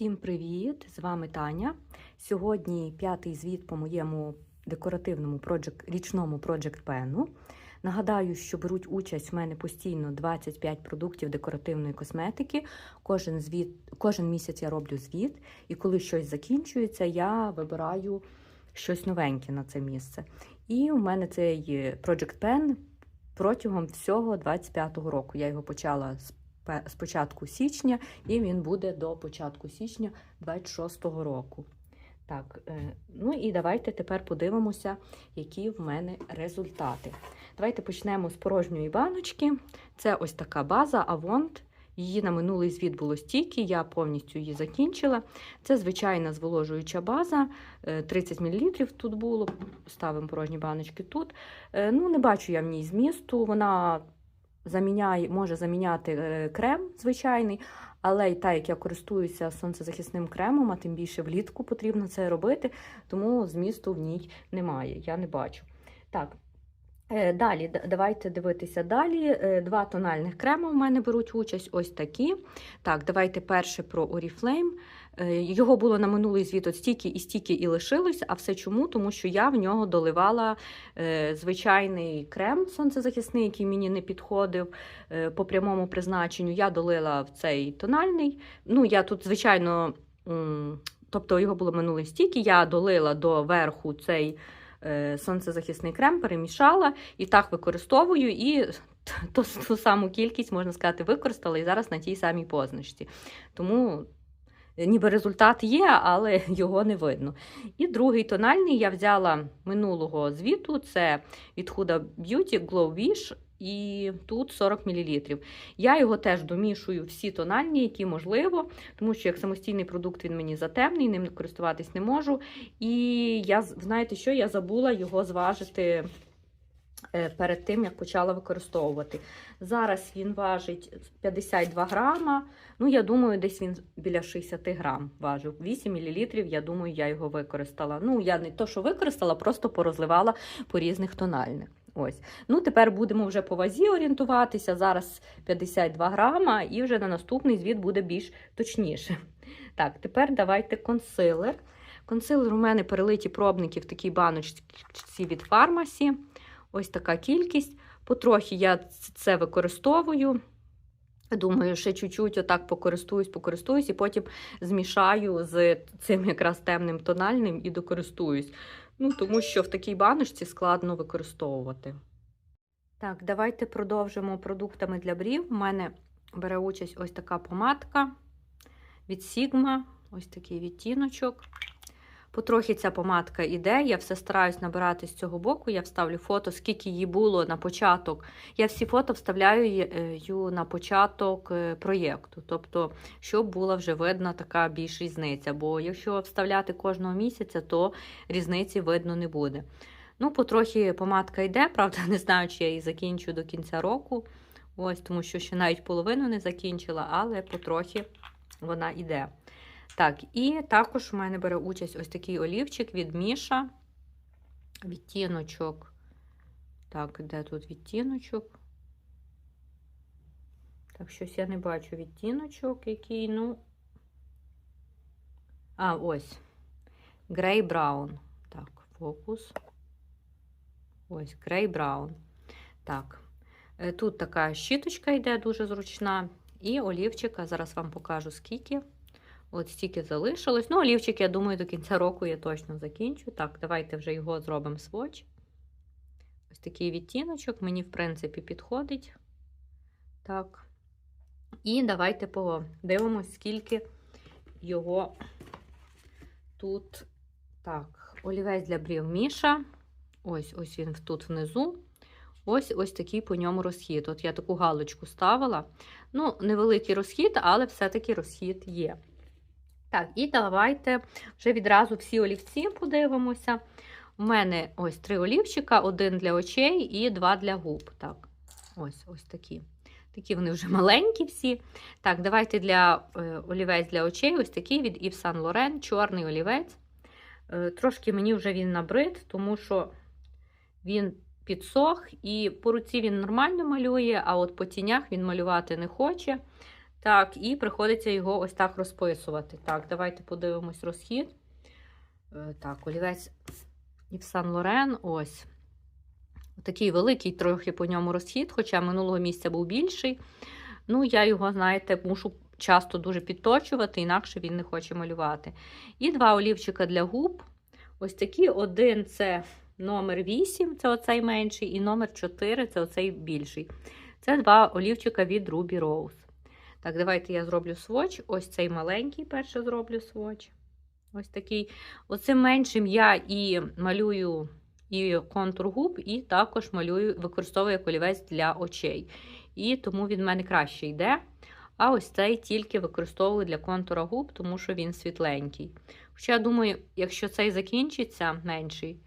Всім привіт! З вами Таня. Сьогодні п'ятий звіт по моєму декоративному project, річному Project Pen. Нагадаю, що беруть участь в мене постійно 25 продуктів декоративної косметики. Кожен, звіт, кожен місяць я роблю звіт, і коли щось закінчується, я вибираю щось новеньке на це місце. І у мене цей Project Pen протягом всього 25-го року. Я його почала з з початку січня, і він буде до початку січня 26-го року. Так, е, ну і давайте тепер подивимося, які в мене результати. Давайте почнемо з порожньої баночки. Це ось така база Avon. Її на минулий звіт було стільки, я повністю її закінчила. Це звичайна зволожуюча база, е, 30 мл тут було. Ставимо порожні баночки тут. Е, Ну, не бачу я в ній змісту. Вона заміняє, може заміняти е, крем звичайний, але і так як я користуюся сонцезахисним кремом, а тим більше влітку потрібно це робити, тому змісту в ній немає. Я не бачу. Так. е, Далі, давайте дивитися далі. Е, Два тональних крема в мене беруть участь ось такі. Так, давайте перше про Oriflame. Е, Його було на минулий звіт от стільки і стільки і лишилось. А все чому? Тому що я в нього доливала е, звичайний крем сонцезахисний, який мені не підходив е, по прямому призначенню. Я долила в цей тональний. Ну, я тут, звичайно, тобто його було минулий стільки, я долила до верху цей сонцезахисний крем, перемішала і так використовую. І ту саму кількість, можна сказати, використала і зараз на тій самій позначці. Тому ніби результат є, але його не видно. І другий тональний я взяла минулого звіту: це від Huda Beauty Glow Wish. І тут 40 мл. Я його теж домішую всі тональні, які можливо, тому що як самостійний продукт він мені затемний, ним користуватись не можу. І я знаєте що, я забула його зважити перед тим, як почала використовувати. Зараз він важить 52 грама. Ну, я думаю, десь він біля 60 грам важив. 8 мл, я думаю, я його використала. Ну, я не то, що використала, просто порозливала по різних тональних. Ось. Ну, тепер будемо вже по вазі орієнтуватися. Зараз 52 грама, і вже на наступний звіт буде більш точніше. Так, тепер давайте консилер. Консилер у мене перелиті пробники в такій баночці від фармасі. Ось така кількість. Потрохи я це використовую. Думаю, ще чуть-чуть отак покористуюсь, покористуюсь, і потім змішаю з цим якраз темним тональним і докористуюсь. Ну, тому що в такій баночці складно використовувати. Так, давайте продовжимо продуктами для брів. У мене бере участь ось така помадка від Sigma, ось такий відтіночок. Потрохи ця помадка іде, я все стараюсь набирати з цього боку. Я вставлю фото, скільки її було на початок. Я всі фото вставляю е, на початок е, проєкту, тобто, щоб була вже видна така більш різниця. Бо якщо вставляти кожного місяця, то різниці видно не буде. Ну, потрохи помадка йде, правда, не знаю, чи я її закінчу до кінця року. Ось, тому що ще навіть половину не закінчила, але потрохи вона йде. Так, і також у мене бере участь ось такий олівчик від Міша. Відтіночок. Так, де тут відтіночок? Так, щось я не бачу відтіночок, який, ну. А, ось. Грей Браун. Так, фокус. Ось, Грей Браун. Так. е, Тут така щіточка йде дуже зручна. І олівчика, зараз вам покажу скільки. От стільки залишилось. Ну, олівчик, я думаю, до кінця року я точно закінчу. Так, давайте вже його зробимо сводч. Ось такий відтіночок, мені, в принципі, підходить. Так. І давайте подивимось, скільки його тут. Так, олівець для брів Міша. Ось ось він тут внизу. Ось ось такий по ньому розхід. От я таку галочку ставила. Ну, невеликий розхід, але все-таки розхід є. Так, і давайте вже відразу всі олівці подивимося. У мене ось три олівчика: один для очей і два для губ. Так, ось ось такі. Такі вони вже маленькі всі. Так, давайте для е, олівець для очей ось такий від Yves Saint Laurent, чорний олівець. Е, трошки мені вже він набрид, тому що він підсох, і по руці він нормально малює, а от по тінях він малювати не хоче. Так, і приходиться його ось так розписувати. Так, давайте подивимось розхід. Е, Так, олівець Ів Сан Лорен. Ось. Такий великий трохи по ньому розхід, хоча минулого місця був більший. Ну, я його, знаєте, мушу часто дуже підточувати, інакше він не хоче малювати. І два олівчика для губ. Ось такі. Один це номер 8, це оцей менший, і номер 4 це оцей більший. Це два олівчика від Ruby Rose. Так, давайте я зроблю сводч. Ось цей маленький перше зроблю сводч. Ось такий. Оцим меншим я і малюю і контур губ, і також малюю, використовую як олівець для очей. І тому він в мене краще йде. А ось цей тільки використовую для контура губ, тому що він світленький. Хоча я думаю, якщо цей закінчиться менший,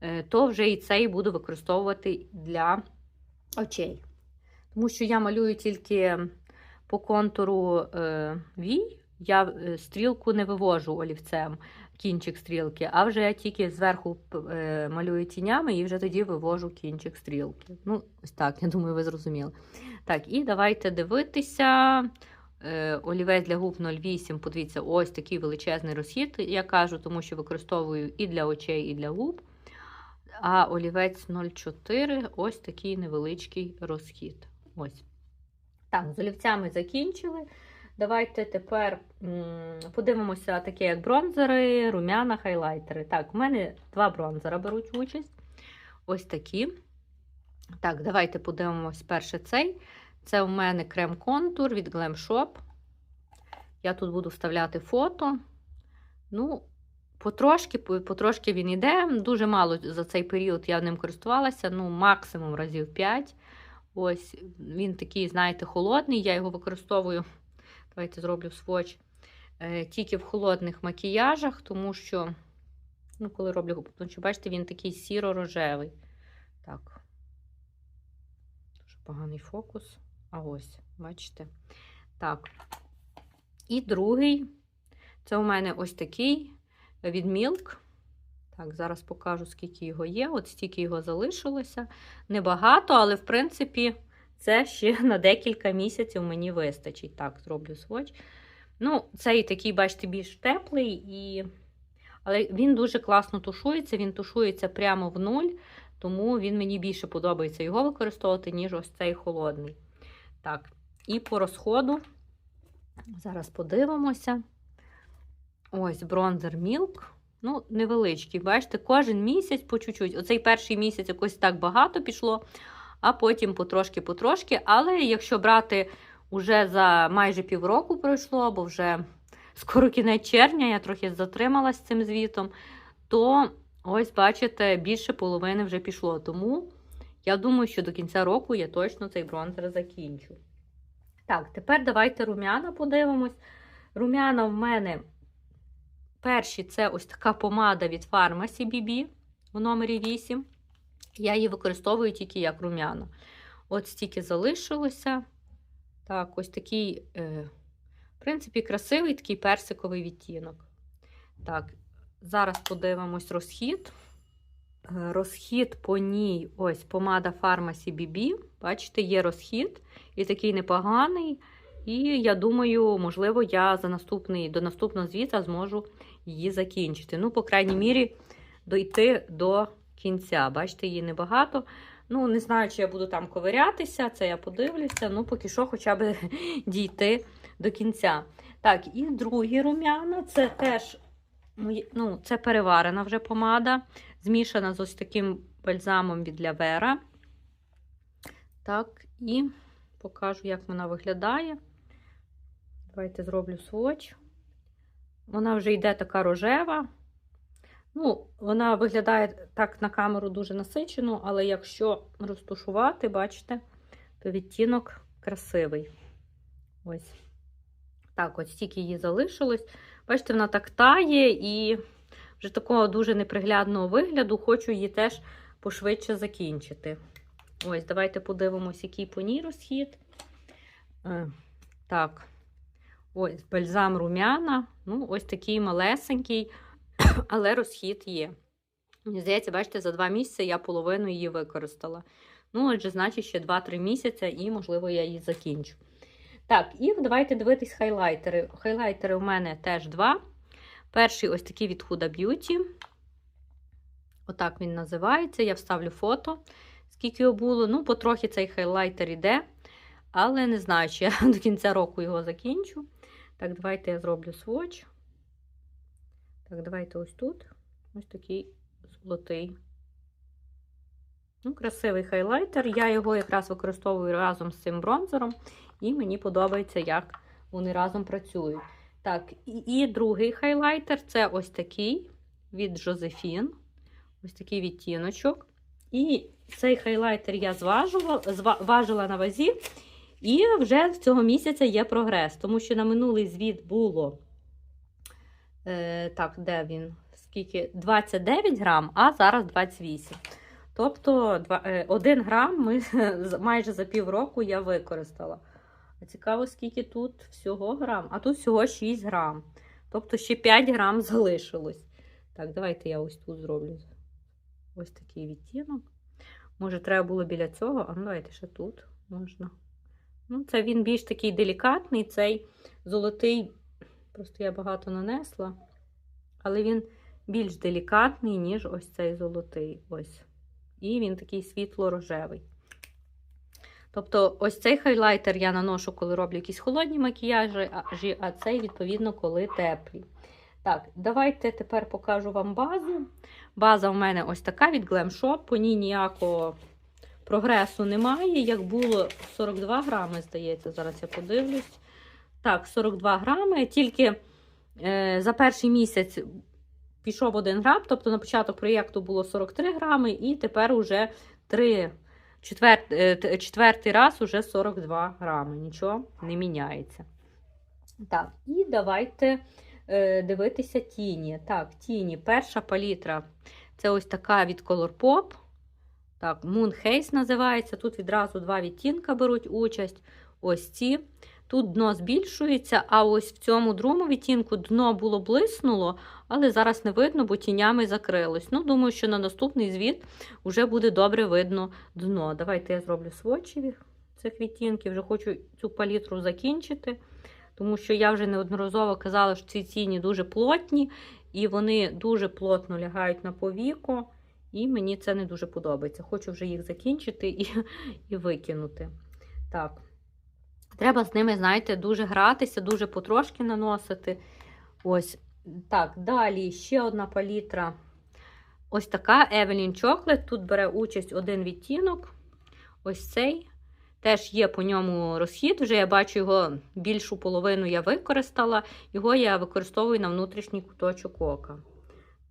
е, то вже і цей буду використовувати для очей. Тому що я малюю тільки по контуру е, вій, я е, стрілку не вивожу олівцем, кінчик стрілки, а вже я тільки зверху е, малюю тінями і вже тоді вивожу кінчик стрілки. Ну, ось так, я думаю, ви зрозуміли. Так, і давайте дивитися. Олівець для губ 08, подивіться, ось такий величезний розхід, я кажу, тому що використовую і для очей, і для губ. А олівець 04 ось такий невеличкий розхід. Ось. Так, з олівцями закінчили. Давайте тепер подивимося, таке як бронзери, рум'яна, хайлайтери. Так, у мене два бронзера беруть участь. Ось такі. Так, давайте подивимось перше цей. Це у мене крем-контур від Glam Shop. Я тут буду вставляти фото. Ну, потрошки, потрошки він йде. Дуже мало за цей період я ним користувалася, ну, максимум разів 5. Ось, він такий, знаєте, холодний. Я його використовую. Давайте зроблю сводч. Е, тільки в холодних макіяжах, тому що, ну, коли роблю губ, бачите, він такий сіро-рожевий. Так. Дуже поганий фокус. А ось, бачите? Так. І другий. Це у мене ось такий від Milk. Так, зараз покажу, скільки його є. От стільки його залишилося. Небагато, але, в принципі, це ще на декілька місяців мені вистачить. Так, зроблю сводч. Ну, цей такий, бачите, більш теплий, і... але він дуже класно тушується. Він тушується прямо в нуль, тому він мені більше подобається його використовувати, ніж ось цей холодний. Так, і по розходу. Зараз подивимося. Ось бронзер Milk. Ну, невеличкий. Бачите, кожен місяць по чуть-чуть. Оцей перший місяць якось так багато пішло, а потім потрошки-потрошки. Але якщо брати уже за майже півроку пройшло, бо вже скоро кінець червня, я трохи затрималась цим звітом, то ось, бачите, більше половини вже пішло. Тому я думаю, що до кінця року я точно цей бронзер закінчу. Так, тепер давайте рум'яна подивимось. Рум'яна в мене. Перші це ось така помада від Pharmacy BB у номері 8. Я її використовую тільки як рум'яна. От стільки залишилося. Так, ось такий, е, в принципі, красивий такий персиковий відтінок. Так, зараз подивимось розхід. Е, Розхід по ній, ось помада Pharmacy BB. Бачите, є розхід і такий непоганий. І я думаю, можливо, я за наступний, до наступного звіта зможу її закінчити. Ну, по крайній мірі, дойти до кінця. Бачите, її небагато. Ну, не знаю, чи я буду там ковирятися, це я подивлюся. Ну, поки що, хоча б дійти до кінця. Так, і другі рум'яна це теж ну, це переварена вже помада, змішана з ось таким бальзамом від Лявера. Так, і покажу, як вона виглядає. Давайте зроблю сводч. Вона вже йде така рожева. Ну, вона виглядає так на камеру дуже насичено, але якщо розтушувати, бачите, то відтінок красивий. Ось. Так, ось стільки її залишилось. Бачите, вона так тає і вже такого дуже неприглядного вигляду, хочу її теж пошвидше закінчити. Ось, давайте подивимось, який по ній розхід. Е, так, ось бальзам рум'яна. Ну, ось такий малесенький, але розхід є. Мені здається, бачите, за два місяці я половину її використала. Ну, отже, значить, ще 2-3 місяці, і, можливо, я її закінчу. Так, і давайте дивитись хайлайтери. Хайлайтери у мене теж два. Перший ось такий від Huda Beauty. Отак він називається. Я вставлю фото, скільки його було. Ну, потрохи цей хайлайтер іде. Але не знаю, чи я до кінця року його закінчу. Так, давайте я зроблю сводч. Так, давайте ось тут. Ось такий золотий. Ну, Красивий хайлайтер. Я його якраз використовую разом з цим бронзером, і мені подобається, як вони разом працюють. Так, і, і другий хайлайтер це ось такий від Жозефін. Ось такий відтіночок. І цей хайлайтер я зважувала, зва, важила на вазі. І вже з цього місяця є прогрес, тому що на минулий звіт було е, так, де він? Скільки? 29 грам, а зараз 28. Тобто 1 грам ми майже за півроку я використала. Цікаво, скільки тут всього грам, а тут всього 6 грам. Тобто ще 5 грам залишилось. Так, давайте я ось тут зроблю ось такий відтінок. Може, треба було біля цього, а ну давайте ще тут можна. Ну, Це він більш такий делікатний, цей золотий, просто я багато нанесла, але він більш делікатний, ніж ось цей золотий. Ось. І він такий світло-рожевий. Тобто, ось цей хайлайтер я наношу, коли роблю якісь холодні макіяжі, а цей, відповідно, коли теплі. Так, давайте тепер покажу вам базу. База у мене ось така від Glam Shop, по ній ніякого прогресу немає. Як було 42 грами, здається, зараз я подивлюсь. Так, 42 грами, тільки е, за перший місяць пішов 1 грам, тобто на початок проєкту було 43 грами, і тепер уже 3, четвер, е, четвертий раз уже 42 грами. Нічого не міняється. Так, і давайте е, дивитися тіні. Так, тіні. Перша палітра це ось така від Colourpop. Так, Moon Haze називається. Тут відразу два відтінка беруть участь. Ось ці. Тут дно збільшується, а ось в цьому другому відтінку дно було блиснуло, але зараз не видно, бо тінями закрилось. Ну, думаю, що на наступний звіт вже буде добре видно дно. Давайте я зроблю сводчі цих відтінків. Вже хочу цю палітру закінчити, тому що я вже неодноразово казала, що ці тіні дуже плотні, і вони дуже плотно лягають на повіку. І мені це не дуже подобається. Хочу вже їх закінчити і, і викинути. Так. Треба з ними, знаєте, дуже гратися, дуже потрошки наносити. Ось. Так, далі ще одна палітра. Ось така Evelyn Chocolate. Тут бере участь один відтінок. Ось цей. Теж є по ньому розхід. Вже я бачу його більшу половину я використала. Його я використовую на внутрішній куточок ока.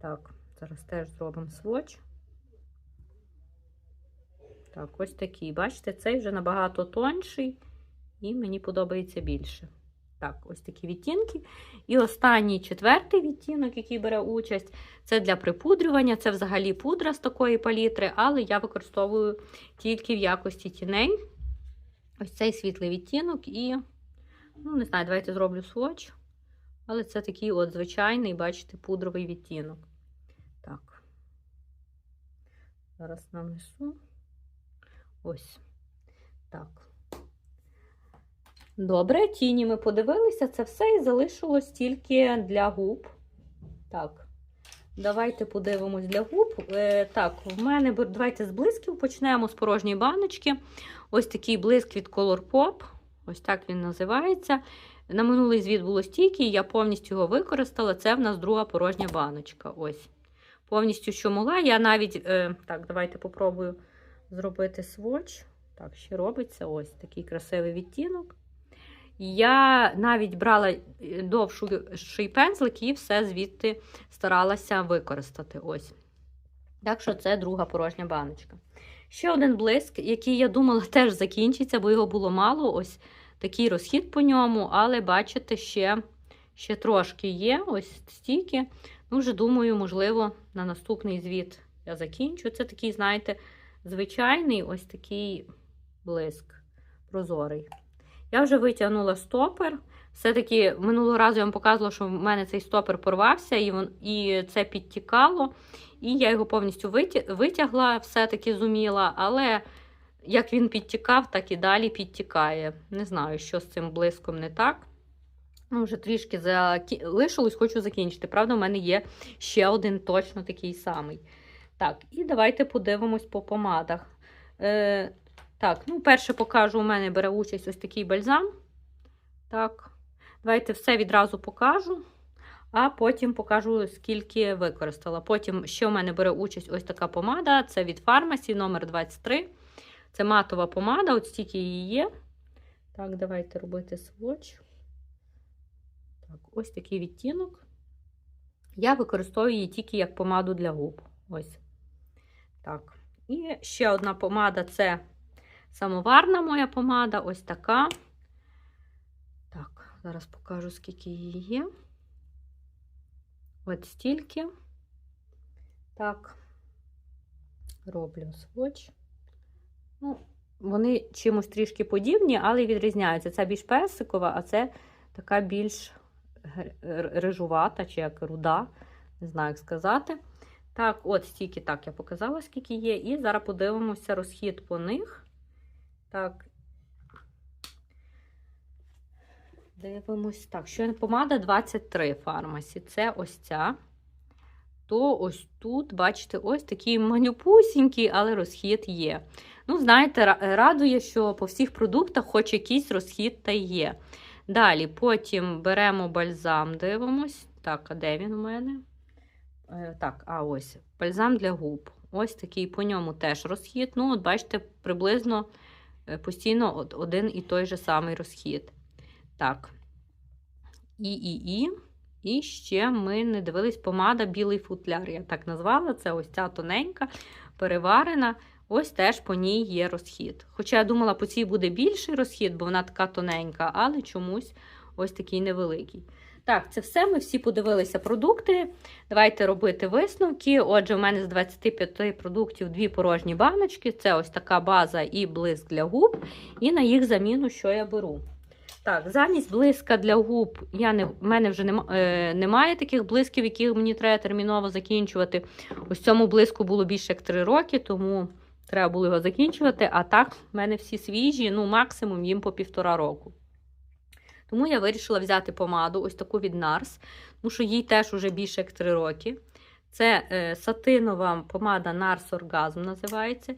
Так, зараз теж зробимо сводч. Так, ось такий. Бачите, цей вже набагато тонший, і мені подобається більше. Так, ось такі відтінки. І останній четвертий відтінок, який бере участь, це для припудрювання. Це взагалі пудра з такої палітри, але я використовую тільки в якості тіней. Ось цей світлий відтінок, і, ну, не знаю, давайте зроблю сводч. Але це такий от звичайний, бачите, пудровий відтінок. Так, зараз нанесу. Ось так. Добре, тіні ми подивилися, це все і залишилось тільки для губ. Так, давайте подивимось для губ. Е, так, в мене давайте з блисків почнемо з порожньої баночки. Ось такий блиск від Colourpop. Ось так він називається. На минулий звіт було стійкий, я повністю його використала. Це в нас друга порожня баночка. Ось. Повністю, що могла. Я навіть, е, так, давайте попробую зробити сводч. Так, ще робиться ось такий красивий відтінок. Я навіть брала довший пензлик і все звідти старалася використати. ось. Так що це друга порожня баночка. Ще один блиск, який, я думала, теж закінчиться, бо його було мало. Ось такий розхід по ньому, але, бачите, ще ще трошки є. Ось стільки. Ну, вже думаю, можливо, на наступний звіт я закінчу. Це такий, знаєте, звичайний ось такий блиск прозорий. Я вже витягнула стопер. Все-таки минулого разу я вам показувала, що в мене цей стопер порвався, і вон, і це підтікало. І я його повністю витягла, все-таки зуміла, але як він підтікав, так і далі підтікає. Не знаю, що з цим блиском не так. Ну, вже трішки залишилось, хочу закінчити. Правда, у мене є ще один точно такий самий. Так, і давайте подивимось по помадах. Е, Так, ну, перше покажу, у мене бере участь ось такий бальзам. Так, давайте все відразу покажу, а потім покажу, скільки використала. Потім ще у мене бере участь ось така помада. Це від фармасі номер 23 Це матова помада, от стільки її є. Так, давайте робити сводч. Так, ось такий відтінок. Я використовую її тільки як помаду для губ. Ось. Так. І ще одна помада це самоварна моя помада, ось така. Так, зараз покажу, скільки її є. От стільки. Так, роблю сводч. Ну, вони чимось трішки подібні, але відрізняються. Це більш персикова, а це така більш рижувата, чи як руда, не знаю, як сказати. Так, от стільки так я показала, скільки є. І зараз подивимося розхід по них. Так. Дивимось. Так, що помада 23 фармасі. Це ось ця. То ось тут, бачите, ось такий манюпусінький, але розхід є. Ну, знаєте, радує, що по всіх продуктах хоч якийсь розхід та є. Далі, потім беремо бальзам, дивимось. Так, а де він у мене? Е, так, а ось бальзам для губ. Ось такий по ньому теж розхід. Ну, от бачите, приблизно е, постійно один і той же самий розхід. Так. І, і, і. І ще ми не дивились помада білий футляр. Я так назвала. Це ось ця тоненька, переварена. Ось теж по ній є розхід. Хоча я думала, по цій буде більший розхід, бо вона така тоненька, але чомусь ось такий невеликий. Так, це все. Ми всі подивилися продукти. Давайте робити висновки. Отже, у мене з 25 продуктів дві порожні баночки. Це ось така база і блиск для губ. І на їх заміну, що я беру. Так, замість блиска для губ я не, в мене вже нема, е, немає таких блисків, які мені треба терміново закінчувати. Ось цьому блиску було більше як 3 роки, тому треба було його закінчувати. А так, в мене всі свіжі, ну, максимум їм по півтора року. Тому я вирішила взяти помаду, ось таку від NARS, тому що їй теж уже більше як 3 роки. Це е, сатинова помада NARS Orgasm називається.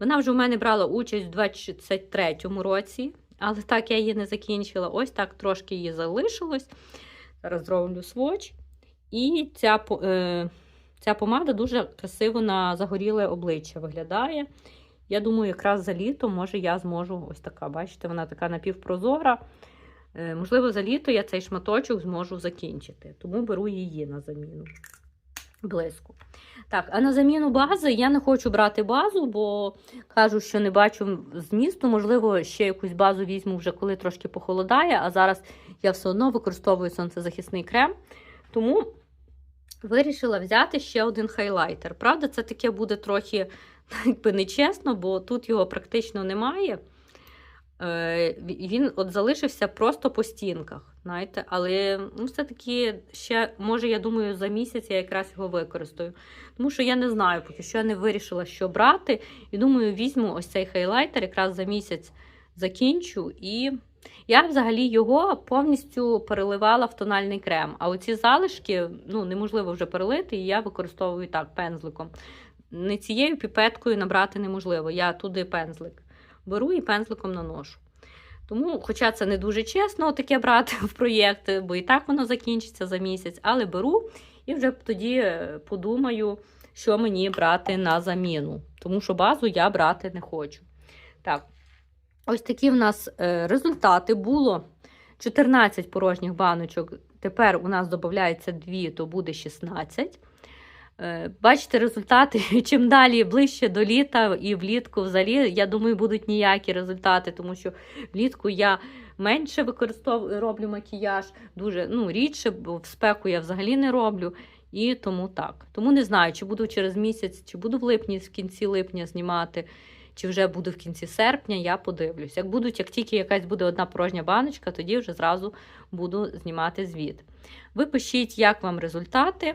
Вона вже у мене брала участь у 2023 році, але так я її не закінчила. Ось так трошки її залишилось. Зараз зроблю своч. І ця е, ця помада дуже красиво на загоріле обличчя виглядає. Я думаю, якраз за літо, може, я зможу ось така, бачите, вона така напівпрозора. Е, можливо, за літо я цей шматочок зможу закінчити, тому беру її на заміну. Блиску. Так, а на заміну бази я не хочу брати базу, бо кажу, що не бачу змісту. Можливо, ще якусь базу візьму вже коли трошки похолодає, а зараз я все одно використовую сонцезахисний крем. Тому вирішила взяти ще один хайлайтер. Правда, це таке буде трохи якби нечесно, бо тут його практично немає. Е, він от залишився просто по стінках. знаєте, Але ну, все-таки ще, може, я думаю, за місяць я якраз його використаю. Тому що я не знаю, поки що я не вирішила, що брати. І думаю, візьму ось цей хайлайтер, якраз за місяць закінчу. І я взагалі його повністю переливала в тональний крем. А оці залишки ну, неможливо вже перелити, і я використовую так пензликом. Не цією піпеткою набрати неможливо. Я туди пензлик беру і пензликом наношу. Тому, хоча це не дуже чесно, таке брати в проєкт, бо і так воно закінчиться за місяць, але беру і вже тоді е, подумаю, що мені брати на заміну. Тому що базу я брати не хочу. Так, ось такі в нас е, результати було 14 порожніх баночок. Тепер у нас додається 2, то буде 16. Е, бачите, результати, чим далі ближче до літа і влітку взагалі, я думаю, будуть ніякі результати, тому що влітку я менше використовую роблю макіяж, дуже ну, рідше, бо в спеку я взагалі не роблю. І тому так. Тому не знаю, чи буду через місяць, чи буду в липні, в кінці липня знімати, чи вже буду в кінці серпня, я подивлюсь. Як будуть, як тільки якась буде одна порожня баночка, тоді вже зразу буду знімати звіт. Ви пишіть, як вам результати.